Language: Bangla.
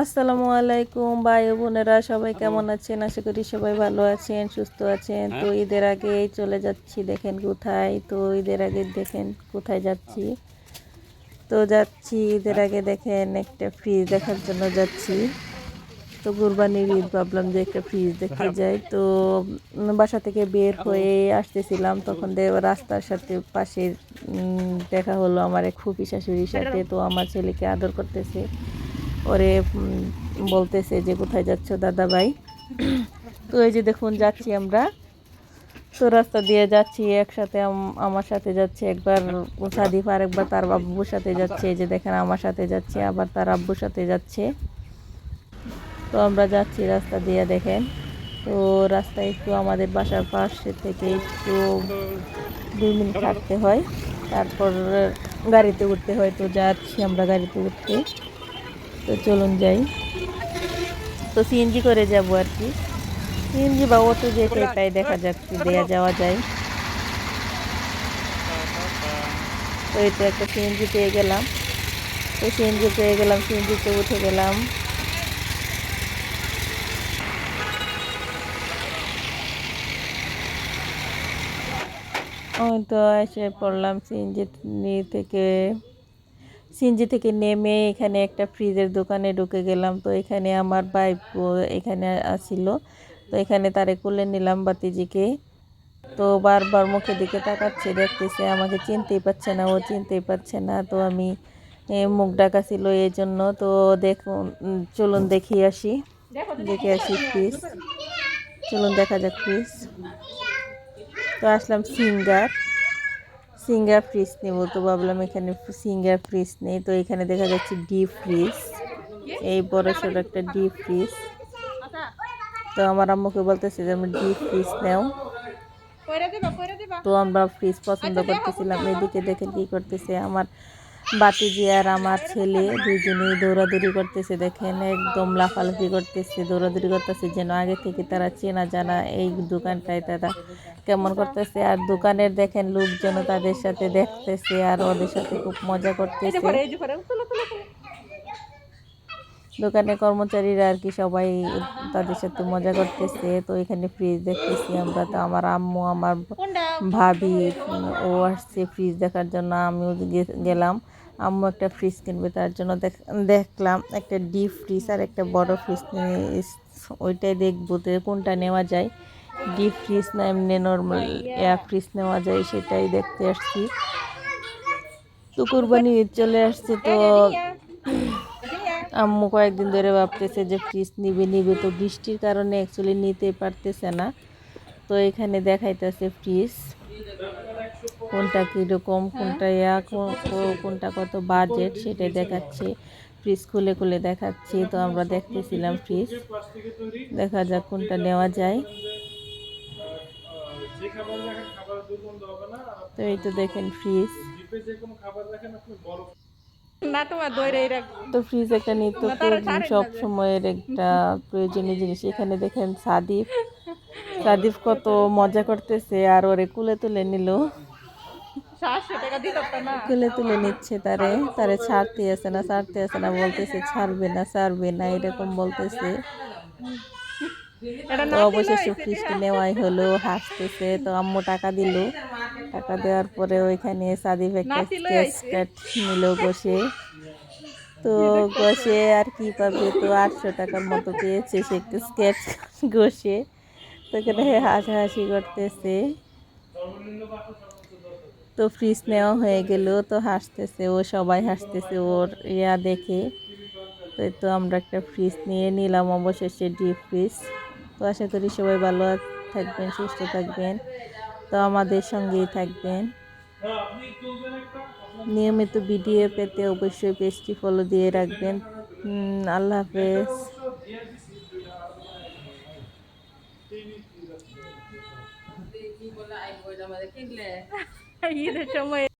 আসসালামু আলাইকুম ভাই ও বোনেরা সবাই কেমন আছেন? আশা করি সবাই ভালো আছেন সুস্থ আছেন। তো ঈদের আগে চলে যাচ্ছি দেখেন কোথায়। তো ঈদের আগে দেখেন কোথায় যাচ্ছি। তো যাচ্ছি ঈদের আগে দেখেন একটা ফ্রিজ দেখার জন্য যাচ্ছি। তো কুরবানির ঈদ ভাবলাম যে একটা ফ্রিজ দেখতে যাই। তো বাসা থেকে বের হয়ে আসতেছিলাম। তখন দে রাস্তার সাথে পাশে দেখা হলো আমার এক ফুপি শাশুড়ির সাথে। তো আমার ছেলেকে আদর করতেছে। ওরে বলতেছে যে কোথায় যাচ্ছ দাদা ভাই তো এই যে দেখুন যাচ্ছি আমরা। তো রাস্তা দিয়ে যাচ্ছি একসাথে আম- আমার সাথে যাচ্ছে একবার সাদিফ আর একবার তার আব্বুর সাথে যাচ্ছে। এই যে দেখেন আমার সাথে যাচ্ছে আবার তার আব্বুর সাথে যাচ্ছে। তো আমরা যাচ্ছি রাস্তা দিয়ে দেখেন। তো রাস্তায় একটু আমাদের বাসার পাশে থেকে একটু দুই মিনিট হাঁটতে হয়। তারপর গাড়িতে উঠতে হয়, তো যাচ্ছি আমরা গাড়িতে উঠতে। তো চলুন যাই। তো সিএনজি করে যাব আর কি। সিএনজি বা অটো যেটাই তাই দেখা যাচ্ছে দেয়া যাওয়া যায়। তো এটা একটা সিএনজি পেয়ে গেলাম। তো সিএনজি পেয়ে গেলাম সিএনজিতে উঠে গেলাম। ওই তো এসে পড়লাম সিএনজি থেকে সিএনজি থেকে নেমে এখানে একটা ফ্রিজের দোকানে ঢুকে গেলাম। তো এখানে আমার বাইক এখানে আসিল। তো এখানে তারে কুলে নিলাম বাতিজিকে। তো বারবার মুখের দিকে তাকাচ্ছে, দেখতেছে আমাকে চিনতেই পারছে না, ও চিনতেই পারছে না। তো আমি মুখ ডাকা ছিল এই জন্য। তো দেখুন চলুন দেখিয়ে আসি। দেখে আসি প্লিজ চলুন দেখা যাক প্লিজ তো আসলাম সিঙ্গার। সিঙ্গার ফ্রিজ নেব। তো ভাবলাম এখানে সিঙ্গার ফ্রিজ নেই। তো এখানে দেখা যাচ্ছে ডিপ ফ্রিজ এই বড় ছোট একটা ডিপ ফ্রিজ তো আমার আম্মুকে বলতেছে যে আমি ডিপ ফ্রিজ নেও। তো আমরা ফ্রিজ পছন্দ করতেছিলাম। এদিকে দেখে কি করতেছে আমার বাতিজি আর আমার ছেলে দুজনেই দৌড়াদৌড়ি করতেছে দেখেন একদম লাফালাফি করতেছে দৌড়াদৌড়ি করতেছে যেন আগে থেকে তারা চেনা জানা এই দোকানটায় তারা কেমন করতেছে। আর দোকানের দেখেন লোকজন তাদের সাথে দেখতেছে আর ওদের সাথে খুব মজা করতেছে। দোকানে কর্মচারীরা আর কি সবাই তাদের সাথে মজা করতেছে। তো এখানে ফ্রিজ দেখতেছি আমরা তো আমার আম্মু আমার ভাবি ও আসছে ফ্রিজ দেখার জন্য আমিও গে- গেলাম। আম্মু একটা ফ্রিজ কিনবে, তার জন্য দেখ- দেখলাম একটা ডিপ ফ্রিজ আর একটা বড় ফ্রিজ ওইটাই দেখব তো কোনটা নেওয়া যায়। ডিপ ফ্রিজ না এমনি নর্মাল এয়ার ফ্রিজ নেওয়া যায় সেটাই দেখতে আসছি। তো কুরবানি ঈদ চলে আসছে তো আম্মু কয়েকদিন ধরে ভাবতেছে যে ফ্রিজ নিবে নিবে তো বৃষ্টির কারণে অ্যাকচুয়ালি নিতে পারতেছে না। তো এখানে দেখাইতেছে ফ্রিজ। কোনটা কীরকম, কোনটা ইয়া কোনটা কত বাজেট সেটাই দেখাচ্ছে। ফ্রিজ খুলে খুলে দেখাচ্ছি, তো আমরা দেখতেছিলাম ফ্রিজ দেখা যাক কোনটা নেওয়া যায়। তো এই তো দেখেন ফ্রিজ তো ফ্রিজ একটা নিত্য প্রয়োজন সব সময়ের একটা প্রয়োজনীয় জিনিস। এখানে দেখেন সাদিফ। সাদিফ কত মজা করতেছে, আর ওরে কুলে তুলে নিল। কুলে তুলে নিচ্ছে তারে তারে ছাড়তে আসে না ছাড়তে আসে না বলতেছে ছাড়বে না ছাড়বে না এরকম বলতেছে। তো অবশেষে ফ্রিজটি নেওয়াই হলো হাসতেছে তো আম্মু টাকা দিল। টাকা দেওয়ার পরে ওইখানে সাদিফ একটা স্কেচ কাট নিল বসে। তো বসে আর কি পাবে তো আটশো টাকার মতো পেয়েছে সে একটা স্কেচ ঘষে তো এখানে হাসাহাসি করতেছে। তো ফ্রিজ নেওয়া হয়ে গেল, তো হাসতেছে ও, সবাই হাসতেছে ওর ইয়া দেখে। তো তো আমরা একটা ফ্রিজ নিয়ে নিলাম অবশেষে, ডিপ ফ্রিজ। তো আশা করি সবাই ভালো থাকবেন, সুস্থ থাকবেন। তো আমাদের সঙ্গেই থাকবেন। নিয়মিত ভিডিও পেতে অবশ্যই পেজটি ফলো দিয়ে রাখবেন। আল্লাহ হাফেজ। ঈদের সময়